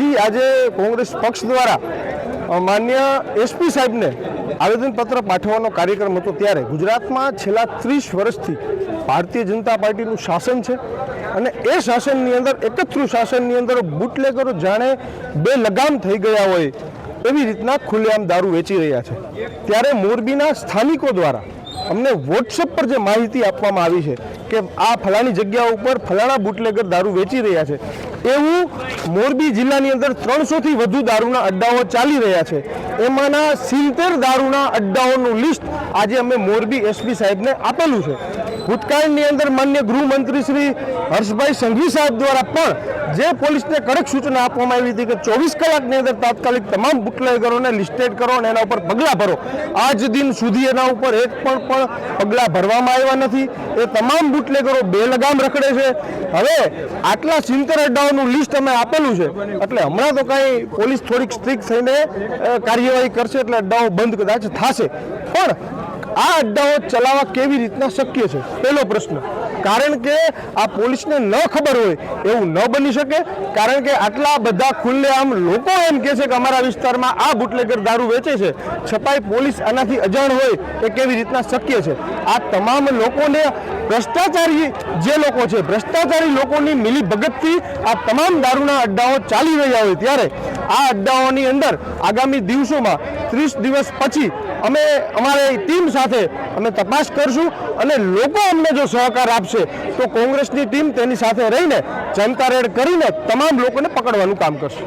હજી આજે કોંગ્રેસ પક્ષ દ્વારા માન્ય એસપી સાહેબને આવેદનપત્ર પાઠવવાનો કાર્યક્રમ હતો ત્યારે. ગુજરાતમાં છેલ્લા ત્રીસ વર્ષથી ભારતીય જનતા પાર્ટીનું શાસન છે અને એ શાસનની અંદર, એકત્રુ શાસનની અંદર બુટલેગરો જાણે બે લગામ થઈ ગયા હોય એવી રીતના ખુલ્લેઆમ દારૂ વેચી રહ્યા છે. ત્યારે મોરબીના સ્થાનિકો દ્વારા અમને વોટ્સઅપ પર જે માહિતી આપવામાં આવી છે કે આ ફલાણી જગ્યા ઉપર ફલાણા બુટલેગર દારૂ વેચી રહ્યા છે, એવું મોરબી જિલ્લાની અંદર ત્રણસોથી વધુ દારૂના અડ્ડાઓ ચાલી રહ્યા છે. એમાંના સિત્તેર દારૂના અડ્ડાઓનું લિસ્ટ આજે અમે મોરબી એસપી સાહેબને આપેલું છે. ભૂતકાળની અંદર માન્ય ગૃહમંત્રી શ્રી હર્ષભાઈ સંઘવી સાહેબ દ્વારા પણ જે પોલીસને કડક સૂચના આપવામાં આવી હતી કે ચોવીસ કલાકની અંદર તાત્કાલિક તમામ બુટલેગરોને લિસ્ટેડ કરો અને એના ઉપર પગલાં ભરો. આજ દિન સુધી એના ઉપર એક પણ પણ પગલાં ભરવામાં આવ્યા નથી. એ તમામ બુટલેગરો બે લગામ રખડે છે. હવે આટલા સિત્તેર અડ્ડાઓનું લિસ્ટ અમે આપેલું છે. એટલે હમણાં તો કાંઈ પોલીસ થોડીક સ્ટ્રિક્ટ થઈને કાર્યવાહી કરશે એટલે અડ્ડાઓ બંધ કદાચ થશે. પણ આ અડ્ડાઓ ચલાવવા કેવી રીતના શક્ય છે? પહેલો પ્રશ્ન. કારણ કે આ પોલીસને ન ખબર હોય એવું ન બની શકે. કારણ કે આટલા બધા ખુલ્લેઆમ લોકો એમ કહે છે કે અમારા વિસ્તારમાં આ બુટલેગર દારૂ વેચે છે. છતાંય પોલીસ આનાથી અજાણ હોય એ કેવી રીતના શક્ય છે? આ તમામ લોકોને ભ્રષ્ટાચારી જે લોકો છે, ભ્રષ્ટાચારી લોકોની મિલી ભગતથી આ તમામ દારૂના અડ્ડાઓ ચાલી રહ્યા હોય ત્યારે આ અડ્ડાઓની અંદર આગામી દિવસોમાં ત્રીસ દિવસ પછી અમે અમારી ટીમ સાથે અમે તપાસ કરશું અને લોકો અમને જો સહકાર આપશે, તો કોંગ્રેસની ટીમ તેની સાથે રહીને જનતા રેડ કરીને તમામ લોકોને પકડવાનું કામ કરશે.